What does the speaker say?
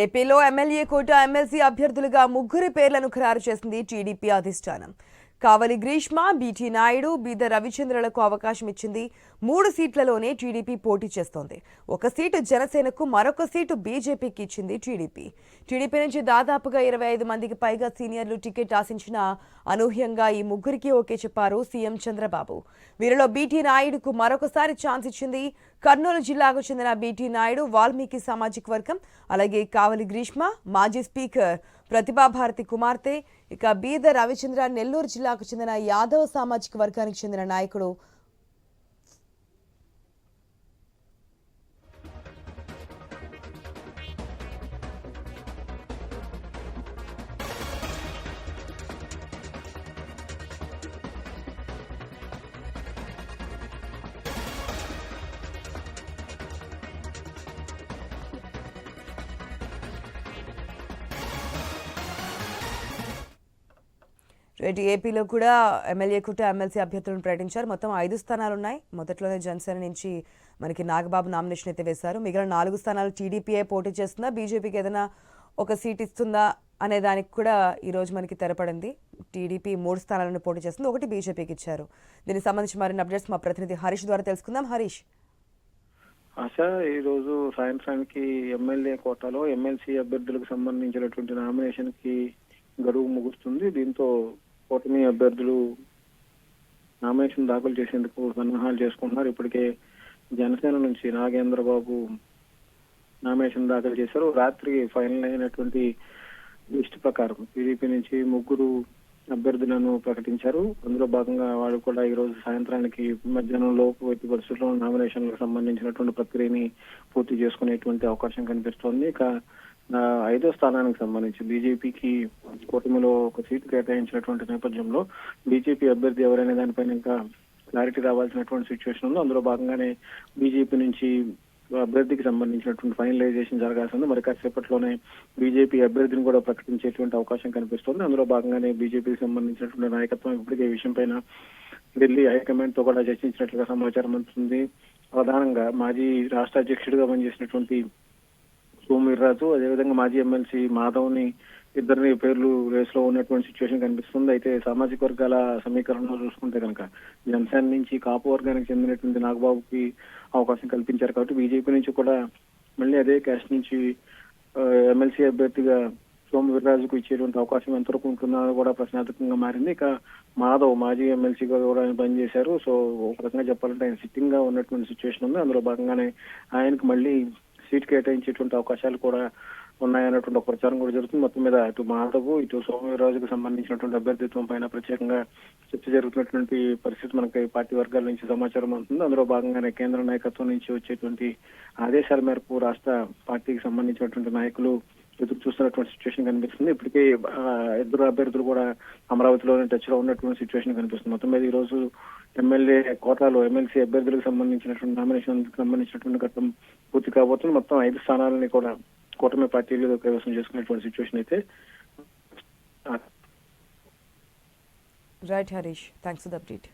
ఏపీలో MLA quota MLC అభ్యర్థులుగా ముగ్గురి పేర్లను ఖరారు చేసింది టీడీపీ అధిష్టానం. కావలి గ్రీష్మ బీటీ నాయుడు బీద రవిచంద్రలకు అవకాశం ఇచ్చింది. మూడు సీట్లలోనే టీడీపీ పోటీ చేస్తోంది. ఒక సీటు జనసేనకు మరొక సీటు బీజేపీకి ఇచ్చింది టీడీపీ. టీడీపీ నుంచి దాదాపుగా ఇరవై ఐదు మందికి పైగా సీనియర్లు టికెట్ ఆశించిన అనూహ్యంగా ఈ ముగ్గురికి ఓకే చెప్పారు సీఎం చంద్రబాబు. వీరిలో బీటీ నాయుడుకు మరొకసారి ఛాన్స్ ఇచ్చింది కర్నూలు జిల్లాకు చెందిన బీటీ నాయుడు వాల్మీకి సామాజిక వర్గం అలాగే కావలి గ్రీష్మ మాజీ స్పీకర్ ప్రతిభాభారతి కుమార్తె ఇక బీద రవిచంద్ర నెల్లూరు జిల్లాకు చెందిన యాదవ్ సామాజిక వర్గానికి చెందిన నాయకుడు రేటు ఏపీలో కూడా ఎమ్మెల్యే కుట ఎమ్మెల్సీ అభ్యర్థులను ప్రకటించారు. మొత్తం ఐదు స్థానాలు ఉన్నాయి మొదట్లోనే జనసేన నుంచి మనకి నాగబాబు నామినేషన్ అయితే వేశారు. మిగిలిన నాలుగు స్థానాలు టీడీపీఏ పోటీ చేస్తుందా? బీజేపీకి ఏదైనా ఒక సీట్ ఇస్తుందా అనే దానికి కూడా ఈరోజు మనకి తెరపడింది. టీడీపీ మూడు స్థానాలను పోటీ చేస్తుంది. ఒకటి బీజేపీకి ఇచ్చారు. దీనికి సంబంధించి మరిన్ని అప్డేట్స్ మా ప్రతినిధి హరీష్ ద్వారా తెలుసుకుందాం. హరీష్. ఆశ ఈ రోజు సాయంత్రానికి ఎమ్మెల్యే కోటాలో ఎమ్మెల్సీ అభ్యర్థులకు సంబంధించినటువంటి నామినేషన్కి గడువు ముగుస్తుంది. దీంతో కూటమి అభ్యర్థులు నామినేషన్ దాఖలు చేసేందుకు సన్నాహాలు చేసుకుంటున్నారు. ఇప్పటికే జనసేన నుంచి నాగేంద్ర బాబు నామినేషన్ దాఖలు చేశారు. రాత్రి ఫైనల్ అయినటువంటి లిస్ట్ ప్రకారం టీడీపీ నుంచి ముగ్గురు అభ్యర్థులను ప్రకటించారు. అందులో భాగంగా వాళ్ళు కూడా ఈ రోజు సాయంత్రానికి మధ్యాహ్నం లోపు ఎట్టి పరిస్థితుల్లో నామినేషన్లకు సంబంధించినటువంటి ప్రక్రియని పూర్తి చేసుకునేటువంటి అవకాశం కనిపిస్తోంది. ఇక ఐదో స్థానానికి సంబంధించి బీజేపీకి కూటమిలో ఒక సీటు కేటాయించినటువంటి నేపథ్యంలో బీజేపీ అభ్యర్థి ఎవరైనా దానిపైన ఇంకా క్లారిటీ రావాల్సినటువంటి సిచ్యువేషన్ ఉంది అందులో భాగంగానే బీజేపీ నుంచి అభ్యర్థికి సంబంధించినటువంటి ఫైనలైజేషన్ జరగాల్సి ఉంది మరి కాసేపట్లోనే బీజేపీ అభ్యర్థిని కూడా ప్రకటించేటువంటి అవకాశం కనిపిస్తుంది. అందులో భాగంగానే బీజేపీకి సంబంధించినటువంటి నాయకత్వం ఇప్పటికే ఈ విషయం పైన ఢిల్లీ హైకమాండ్తో కూడా చర్చించినట్లుగా సమాచారం అందుతుంది. ప్రధానంగా మాజీ రాష్ట్ర అధ్యక్షుడిగా పనిచేసినటువంటి సోమవీర్రాజు అదేవిధంగా మాజీ ఎమ్మెల్సీ మాధవ్ని ఇద్దరిని పేర్లు రేస్లో ఉన్నటువంటి సిచ్యువేషన్ కనిపిస్తుంది. అయితే సామాజిక వర్గాల సమీకరణలో చూసుకుంటే కనుక జనసేన నుంచి కాపు వర్గానికి చెందినటువంటి నాగబాబుకి అవకాశం కల్పించారు కాబట్టి బీజేపీ నుంచి కూడా మళ్ళీ అదే క్యాస్ట్ నుంచి ఎమ్మెల్సీ అభ్యర్థిగా సోమ వీర్రాజుకు ఇచ్చేటువంటి అవకాశం ఎంతవరకు ఉంటుందో కూడా ప్రశ్నార్థకంగా మారింది. ఇక మాధవ్ మాజీ ఎమ్మెల్సీగా కూడా ఆయన పనిచేశారు. సో ఒక రకంగా చెప్పాలంటే ఆయన సిట్టింగ్గా ఉన్నటువంటి సిచ్యువేషన్ ఉంది. అందులో భాగంగానే ఆయనకు మళ్ళీ సీట్ కేటాయించేటువంటి అవకాశాలు కూడా ఉన్నాయన్నటువంటి ఒక ప్రచారం కూడా జరుగుతుంది. మొత్తం మీద ఇటు మాధవ్ ఇటు సోమవీరాజుకు సంబంధించినటువంటి అభ్యర్థిత్వం పైన ప్రత్యేకంగా చర్చ జరుగుతున్నటువంటి పరిస్థితి మనకి పార్టీ వర్గాల నుంచి సమాచారం అందుతుంది. అందులో భాగంగానే కేంద్ర నాయకత్వం నుంచి వచ్చేటువంటి ఆదేశాల మేరకు రాష్ట్ర పార్టీకి సంబంధించినటువంటి నాయకులు ఎదురు చూస్తున్నటువంటి సిచ్యువేషన్ కనిపిస్తుంది. ఇప్పటికే ఇద్దరు అభ్యర్థులు కూడా అమరావతిలోనే టచ్లో ఉన్నటువంటి సిచ్యువేషన్ కనిపిస్తుంది. మొత్తం మీద ఈ రోజు ఎమ్మెల్యే కోటాలో ఎమ్మెల్సీ అభ్యర్థులకు సంబంధించినటువంటి నామినేషన్ సంబంధించినటువంటి ఘట్టం పూర్తి కాబోతుంది. మొత్తం ఐదు స్థానాలని కూడా కూటమి పార్టీలు కైవసం చేసుకునేటువంటి సిచ్యువేషన్ అయితే right Harish thanks for the update